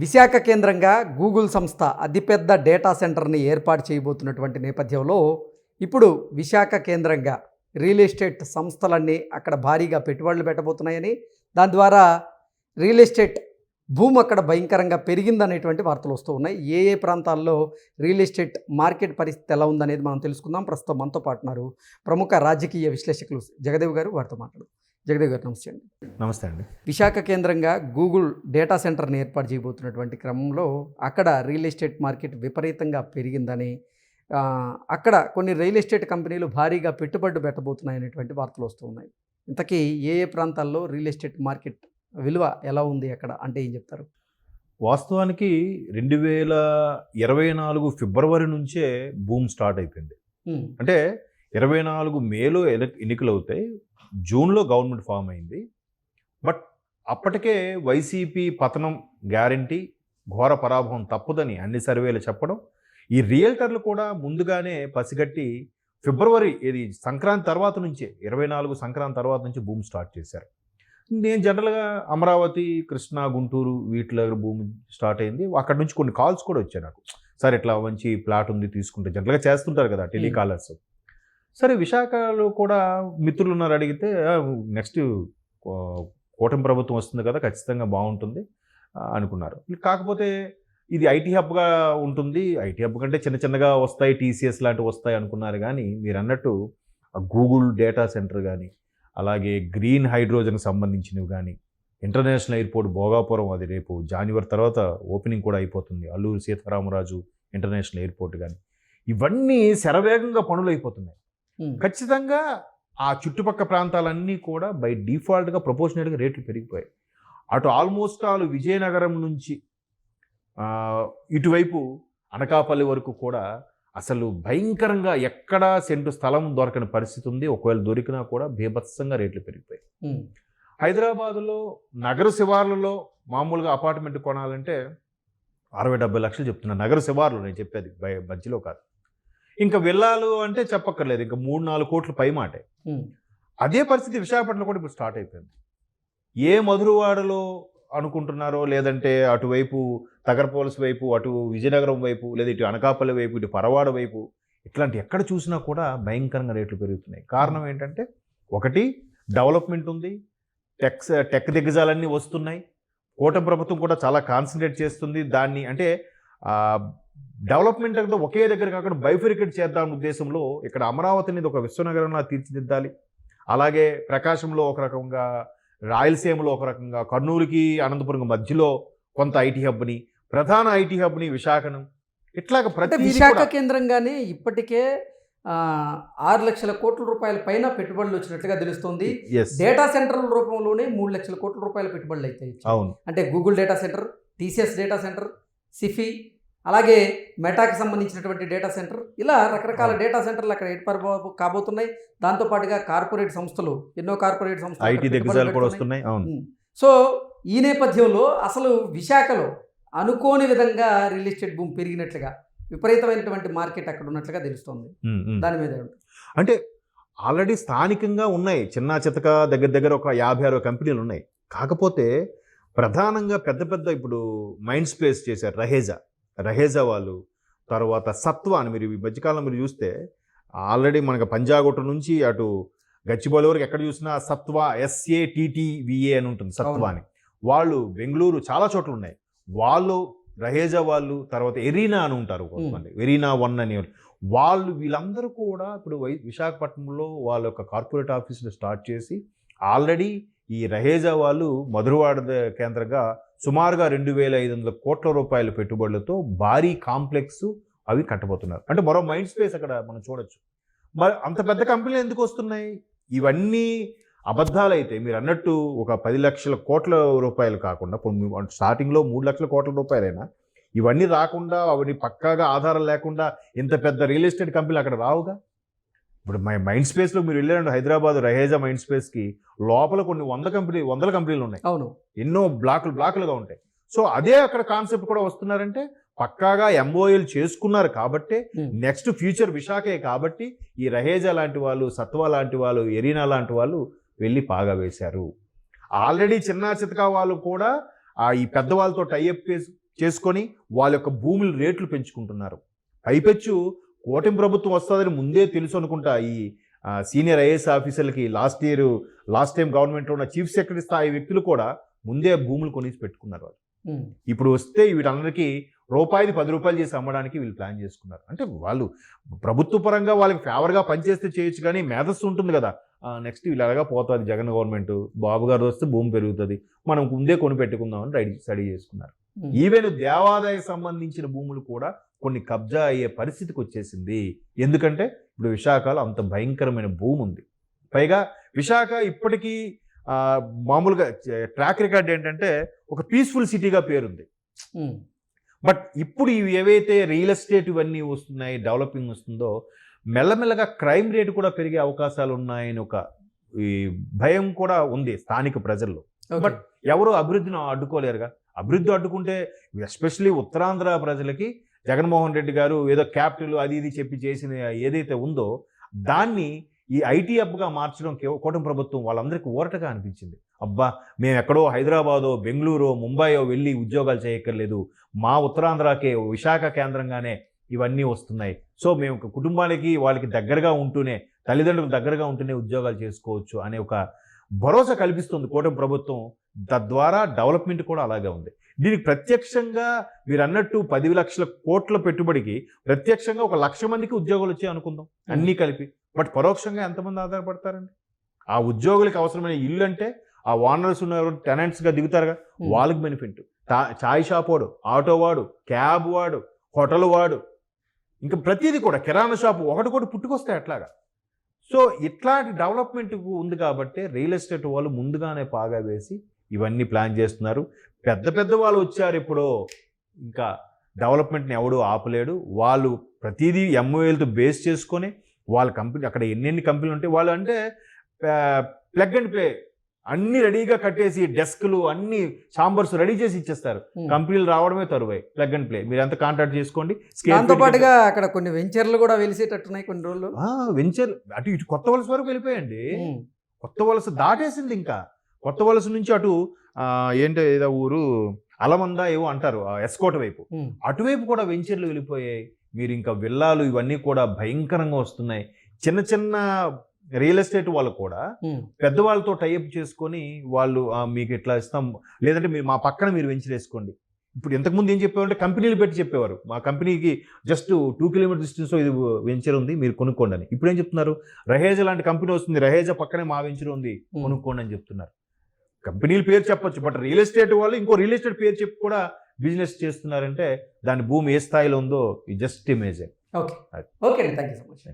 విశాఖ కేంద్రంగా గూగుల్ సంస్థ అతిపెద్ద డేటా సెంటర్ని ఏర్పాటు చేయబోతున్నటువంటి నేపథ్యంలో ఇప్పుడు విశాఖ కేంద్రంగా రియల్ ఎస్టేట్ సంస్థలన్నీ అక్కడ భారీగా పెట్టుబడులు పెట్టబోతున్నాయని దాని ద్వారా రియల్ ఎస్టేట్ భూమి అక్కడ భయంకరంగా పెరిగిందనేటువంటి వార్తలు వస్తూ ఉన్నాయి. ఏ ఏ ప్రాంతాల్లో రియల్ ఎస్టేట్ మార్కెట్ పరిస్థితి ఎలా ఉందనేది మనం తెలుసుకుందాం. ప్రస్తుతం మనతో పాటున్నారు ప్రముఖ రాజకీయ విశ్లేషకులు జగదేవ్ గారు వారితో మాట్లాడు జగదేవ్ గారు నమస్తే అండి. నమస్తే అండి. విశాఖ కేంద్రంగా గూగుల్ డేటా సెంటర్ని ఏర్పాటు చేయబోతున్నటువంటి క్రమంలో అక్కడ రియల్ ఎస్టేట్ మార్కెట్ విపరీతంగా పెరిగిందని అక్కడ కొన్ని రియల్ ఎస్టేట్ కంపెనీలు భారీగా పెట్టుబడులు పెట్టబోతున్నాయనేటువంటి వార్తలు వస్తూ ఉన్నాయి. ఇంతకీ ఏ ఏ ప్రాంతాల్లో రియల్ ఎస్టేట్ మార్కెట్ విలువ ఎలా ఉంది అక్కడ? అంటే ఏం చెప్తారు? వాస్తవానికి రెండు వేల ఇరవై నాలుగు ఫిబ్రవరి నుంచే భూమ్ స్టార్ట్ అయిపోయింది. అంటే ఇరవై నాలుగు మేలో ఎన్నికలు అవుతాయి. జూన్లో గవర్నమెంట్ ఫామ్ అయింది. బట్ అప్పటికే వైసీపీ పతనం గ్యారంటీ ఘోర పరాభవం తప్పదని అన్ని సర్వేలు చెప్పడం ఈ రియల్టర్లు కూడా ముందుగానే పసిగట్టి ఫిబ్రవరి ఇది సంక్రాంతి తర్వాత నుంచే ఇరవై నాలుగు సంక్రాంతి తర్వాత నుంచి భూమి స్టార్ట్ చేశారు. నేను జనరల్గా అమరావతి కృష్ణా గుంటూరు వీటిలో భూమి స్టార్ట్ అయింది. అక్కడ నుంచి కొన్ని కాల్స్ కూడా వచ్చాయి నాకు. సార్ ఇట్లా మంచి ప్లాట్ ఉంది తీసుకుంటే జనరల్గా చేస్తుంటారు కదా టెలికాలర్స్. సరే విశాఖలో కూడా మిత్రులు ఉన్నారు అడిగితే నెక్స్ట్ కూటమి ప్రభుత్వం వస్తుంది కదా ఖచ్చితంగా బాగుంటుంది అనుకున్నారు. కాకపోతే ఇది ఐటీ హబ్గా ఉంటుంది. ఐటీ హబ్ కంటే చిన్న చిన్నగా వస్తాయి టీసీఎస్ లాంటివి వస్తాయి అనుకున్నారు కానీ మీరు అన్నట్టు గూగుల్ డేటా సెంటర్ కానీ అలాగే గ్రీన్ హైడ్రోజన్కి సంబంధించినవి కానీ ఇంటర్నేషనల్ ఎయిర్పోర్ట్ భోగాపురం అది రేపు జనవరి తర్వాత ఓపెనింగ్ కూడా అయిపోతుంది. అల్లూరు సీతారామరాజు ఇంటర్నేషనల్ ఎయిర్పోర్ట్ కానీ ఇవన్నీ శరవేగంగా పనులు అయిపోతున్నాయి ఖచ్చితంగా ఆ చుట్టుపక్కల ప్రాంతాలన్నీ కూడా బై డిఫాల్ట్గా ప్రపోర్షనేట్గా రేట్లు పెరిగిపోయాయి. అటు ఆల్మోస్ట్ ఆల్ విజయనగరం నుంచి ఇటువైపు అనకాపల్లి వరకు కూడా అసలు భయంకరంగా ఎక్కడా సెంటు స్థలం దొరకని పరిస్థితి ఉంది. ఒకవేళ దొరికినా కూడా బీభత్సంగా రేట్లు పెరిగిపోయాయి. హైదరాబాదులో నగర శివార్లలో మామూలుగా అపార్ట్మెంట్ కొనాలంటే అరవై డెబ్బై లక్షలు చెప్తున్నా. నగర శివార్లు నేను చెప్పేది మధ్యలో కాదు. ఇంకా విల్లాలు అంటే చెప్పక్కర్లేదు. ఇంకా మూడు నాలుగు కోట్ల పై మాటే. అదే పరిస్థితి విశాఖపట్నంలో కూడా ఇప్పుడు స్టార్ట్ అయిపోయింది. ఏ మధురవాడలో అనుకుంటున్నారో లేదంటే అటువైపు తగరపోలస్ వైపు అటు విజయనగరం వైపు లేదా ఇటు అనకాపల్లి వైపు ఇటు పరవాడ వైపు ఇట్లాంటి ఎక్కడ చూసినా కూడా భయంకరంగా రేట్లు పెరుగుతున్నాయి. కారణం ఏంటంటే ఒకటి డెవలప్మెంట్ ఉంది. టెక్స్ టెక్ దిగ్గజాలన్నీ వస్తున్నాయి. కూటమి ప్రభుత్వం కూడా చాలా కాన్సన్ట్రేట్ చేస్తుంది. దాన్ని అంటే డెవలప్మెంట్ అంటే ఒకే దగ్గర కాకుండా బైఫరికేట్ చేద్దాం ఉద్దేశంలో ఇక్కడ అమరావతి అనేది ఒక విశ్వనగరంలా తీర్చిదిద్దాలి. అలాగే ప్రకాశంలో ఒక రకంగా రాయలసీమలో ఒక రకంగా కర్నూలుకి అనంతపురం మధ్యలో కొంత ఐటీ హబ్ని ప్రధాన ఐటీ హబ్ని విశాఖను ఇట్లాగ ప్రతి విశాఖ కేంద్రంగానే ఇప్పటికే ఆరు లక్షల కోట్ల రూపాయల పైన పెట్టుబడులు వచ్చినట్లుగా తెలుస్తోంది. డేటా సెంటర్ల రూపంలోనే మూడు లక్షల కోట్ల రూపాయల పెట్టుబడులు అయితే. అవును. అంటే Google data centre TCS data centre Sify అలాగే మెటాకి సంబంధించినటువంటి డేటా సెంటర్ ఇలా రకరకాల. డేటా సెంటర్లు అక్కడ ఏర్పాటు కాబోతున్నాయి దాంతోపాటుగా కార్పొరేట్ సంస్థలు ఎన్నో కార్పొరేట్ సంస్థలు కూడా. వస్తున్నాయి. సో ఈ నేపథ్యంలో అసలు విశాఖలో అనుకోని విధంగా రియల్ ఎస్టేట్ భూమి పెరిగినట్లుగా విపరీతమైనటువంటి మార్కెట్ అక్కడ ఉన్నట్లుగా తెలుస్తోంది. దాని మీద? అంటే ఆల్రెడీ స్థానికంగా ఉన్నాయి చిన్న చితక దగ్గర దగ్గర ఒక యాభై అరవై కంపెనీలు ఉన్నాయి కాకపోతే ప్రధానంగా పెద్ద పెద్ద ఇప్పుడు మైండ్ స్పేస్ చేశారు రహేజా రహేజా వాళ్ళు తర్వాత సత్వ అని మీరు ఈ మధ్యకాలంలో మీరు చూస్తే ఆల్రెడీ మనకి పంజాగుట్ట నుంచి అటు గచ్చిబౌలి వరకు ఎక్కడ చూసినా సత్వ ఎస్ఏ టీటీవిఏ అని ఉంటుంది సత్వ. అని వాళ్ళు బెంగళూరు చాలా చోట్ల ఉన్నాయి. వాళ్ళు రహేజా వాళ్ళు తర్వాత ఎరీనా అని ఉంటారు కొంతమంది. ఎరీనా వన్ అని వాళ్ళు. వీళ్ళందరూ కూడా ఇప్పుడు విశాఖపట్నంలో వాళ్ళ యొక్క కార్పొరేట్ ఆఫీసులు స్టార్ట్ చేసి ఆల్రెడీ ఈ రహేజా వాళ్ళు మధురవాడ కేంద్రంగా సుమారుగా రెండు వేల ఐదు వందల కోట్ల రూపాయల పెట్టుబడులతో భారీ కాంప్లెక్స్ అవి కట్టబోతున్నారు. అంటే మరో మైండ్ స్పేస్ అక్కడ మనం చూడొచ్చు. మరి అంత పెద్ద కంపెనీలు ఎందుకు వస్తున్నాయి? ఇవన్నీ అబద్ధాలు అయితే మీరు అన్నట్టు ఒక పది లక్షల కోట్ల రూపాయలు కాకుండా ఇప్పుడు స్టార్టింగ్లో మూడు లక్షల కోట్ల రూపాయలైనా ఇవన్నీ రాకుండా అవన్నీ పక్కాగా ఆధారం లేకుండా ఇంత పెద్ద రియల్ ఎస్టేట్ కంపెనీలు అక్కడ రావుగా? ఇప్పుడు మై మైండ్ స్పేస్లో మీరు వెళ్ళారంటే హైదరాబాద్ రహేజా మైండ్ స్పేస్కి లోపల కొన్ని వంద కంపెనీ వందల కంపెనీలు ఉన్నాయి. అవును. ఎన్నో బ్లాకులు బ్లాకులుగా ఉంటాయి. సో అదే అక్కడ కాన్సెప్ట్ కూడా వస్తున్నారంటే పక్కాగా ఎంఓఎల్ చేసుకున్నారు కాబట్టి. నెక్స్ట్ ఫ్యూచర్ విశాఖే కాబట్టి ఈ రహేజా లాంటి వాళ్ళు సత్వా లాంటి వాళ్ళు ఎరీనా లాంటి వాళ్ళు వెళ్ళి పాగా వేశారు. ఆల్రెడీ చిన్న చితకా వాళ్ళు కూడా ఆ ఈ పెద్ద వాళ్ళతో టైఅప్ చేసుకొని వాళ్ళ యొక్క భూముల రేట్లు పెంచుకుంటున్నారు. పైపెచ్చు కూటమి ప్రభుత్వం వస్తుందని ముందే తెలుసు అనుకుంటా ఈ సీనియర్ ఐఏఎస్ ఆఫీసర్లకి లాస్ట్ ఇయర్ లాస్ట్ టైం గవర్నమెంట్లో ఉన్న చీఫ్ సెక్రటరీ స్థాయి వ్యక్తులు కూడా ముందే భూములు కొనేసి పెట్టుకున్నారు వాళ్ళు. ఇప్పుడు వస్తే వీటందరికీ రూపాయిది పది రూపాయలు చేసి అమ్మడానికి వీళ్ళు ప్లాన్ చేసుకున్నారు. అంటే వాళ్ళు ప్రభుత్వ పరంగా వాళ్ళకి ఫేవర్గా పనిచేస్తే చేయొచ్చు కానీ మేధస్సు ఉంటుంది కదా. నెక్స్ట్ వీళ్ళు అలాగా పోతుంది? జగన్ గవర్నమెంట్ బాబు గారు వస్తే భూమి పెరుగుతుంది మనం ముందే కొని పెట్టుకుందామని రెడీ స్టడీ చేసుకున్నారు. ఈవెన్ దేవాదాయ సంబంధించిన భూములు కూడా కొన్ని కబ్జా అయ్యే పరిస్థితికి వచ్చేసింది. ఎందుకంటే ఇప్పుడు విశాఖలో అంత భయంకరమైన భూమి ఉంది. పైగా విశాఖ ఇప్పటికీ మామూలుగా ట్రాక్ రికార్డ్ ఏంటంటే ఒక పీస్ఫుల్ సిటీగా పేరుంది. బట్ ఇప్పుడు ఇవి ఏవైతే రియల్ ఎస్టేట్ ఇవన్నీ వస్తున్నాయి డెవలపింగ్ వస్తుందో మెల్లమెల్లగా క్రైమ్ రేటు కూడా పెరిగే అవకాశాలు ఉన్నాయని ఒక ఈ భయం కూడా ఉంది స్థానిక ప్రజల్లో. బట్ ఎవరు అభివృద్ధిని అడ్డుకోలేరుగా. అభివృద్ధి అడ్డుకుంటే ఎస్పెషలీ ఉత్తరాంధ్ర ప్రజలకి జగన్మోహన్ రెడ్డి గారు ఏదో క్యాపిటల్ అది ఇది చెప్పి చేసిన ఏదైతే ఉందో దాన్ని ఈ ఐటీ హబ్గా మార్చడం కూటమి ప్రభుత్వం వాళ్ళందరికీ ఊరటగా అనిపించింది. అబ్బా మేము ఎక్కడో హైదరాబాదో బెంగళూరో ముంబైయో వెళ్ళి ఉద్యోగాలు చేయక్కర్లేదు. మా ఉత్తరాంధ్రకే విశాఖ కేంద్రంగానే ఇవన్నీ వస్తున్నాయి. సో మేము కుటుంబానికి వాళ్ళకి దగ్గరగా ఉంటూనే తల్లిదండ్రులకు దగ్గరగా ఉంటూనే ఉద్యోగాలు చేసుకోవచ్చు అనే ఒక భరోసా కల్పిస్తుంది కూటమి ప్రభుత్వం. తద్వారా డెవలప్మెంట్ కూడా అలాగే ఉంది. దీనికి ప్రత్యక్షంగా మీరు అన్నట్టు పది లక్షల కోట్ల పెట్టుబడికి ప్రత్యక్షంగా ఒక లక్ష మందికి ఉద్యోగాలు వచ్చాయి అనుకుందాం. అన్నీ కలిపి. బట్ పరోక్షంగా ఎంతమంది ఆధారపడతారండి? ఆ ఉద్యోగులకు అవసరమైన ఇల్లు అంటే ఆ ఓనర్స్ ఉన్న టెనెంట్స్గా దిగుతారుగా వాళ్ళకి బెనిఫిట్. చాయ్ షాప్ వాడు ఆటో వాడు క్యాబ్ వాడు హోటల్ వాడు. ఇంకా ప్రతిదీ కూడా కిరాణా షాప్ ఒకటి కూడా పుట్టుకొస్తాయి అట్లాగా. సో ఇట్లాంటి డెవలప్మెంట్ ఉంది కాబట్టి రియల్ ఎస్టేట్ వాళ్ళు ముందుగానే పాగా వేసి ఇవన్నీ ప్లాన్ చేస్తున్నారు. పెద్ద పెద్ద వాళ్ళు వచ్చారు ఇప్పుడు. ఇంకా డెవలప్మెంట్ని ఎవడూ ఆపలేడు. వాళ్ళు ప్రతిదీ ఎంఓఏలతో బేస్ చేసుకొని వాళ్ళ కంపెనీ అక్కడ ఎన్నెన్ని కంపెనీలు ఉంటాయి? వాళ్ళు అంటే ప్లగ్ అండ్ ప్లే అన్ని రెడీగా కట్టేసి డెస్క్లు అన్ని చాంబర్స్ రెడీ చేసి ఇచ్చేస్తారు. ఉమ్. కంపెనీలు రావడమే తరువాయి ప్లగ్ అండ్ ప్లే మీరు ఎంత కాంటాక్ట్ చేసుకోండి దాంతో పాటుగా అక్కడ కొన్ని వెంచర్లు కూడా వెలిసేటట్టున్నాయి కొన్ని రోజులు. వెంచర్ అటు ఇటు కొత్త వలస వరకు వెళ్ళిపోయండి ఉమ్, కొత్త వలస దాటేసింది ఇంకా. కొత్త వలస నుంచి అటు ఏంటో ఏదో ఊరు అలమంద ఏవో అంటారు ఎస్కోట వైపు. ఉమ్, అటువైపు కూడా వెంచర్లు వెళ్ళిపోయాయి. మీరు ఇంకా విల్లాలు ఇవన్నీ కూడా భయంకరంగా వస్తున్నాయి. చిన్న చిన్న రియల్ ఎస్టేట్ వాళ్ళు కూడా పెద్దవాళ్ళతో టైఅప్ చేసుకొని వాళ్ళు "ఆ, మీకు ఇట్లా ఇస్తాం. లేదంటే మీరు మా పక్కన మీరు వెంచర్ వేసుకోండి ఇప్పుడు ఇంతకుముందు ఏం చెప్పేవారంటే కంపెనీలు పెట్టి చెప్పేవారు. మా కంపెనీకి జస్ట్ టూ కిలోమీటర్ డిస్టెన్స్లో ఇది వెంచర్ ఉంది మీరు కొనుక్కోండి అని. ఇప్పుడు ఏం చెప్తున్నారు? రహేజా లాంటి కంపెనీ వస్తుంది రహేజా పక్కనే మా వెంచర్ ఉంది. కొనుక్కోండి అని చెప్తున్నారు. కంపెనీల పేరు చెప్పొచ్చు బట్ రియల్ ఎస్టేట్ వాళ్ళు ఇంకో రియల్ ఎస్టేట్ పేరు చెప్పి కూడా బిజినెస్ చేస్తున్నారంటే దాని భూమి ఏ స్థాయిలో ఉందో జస్ట్ ఇమేజ్. ఓకే. ఓకే అండి. Thank you so much.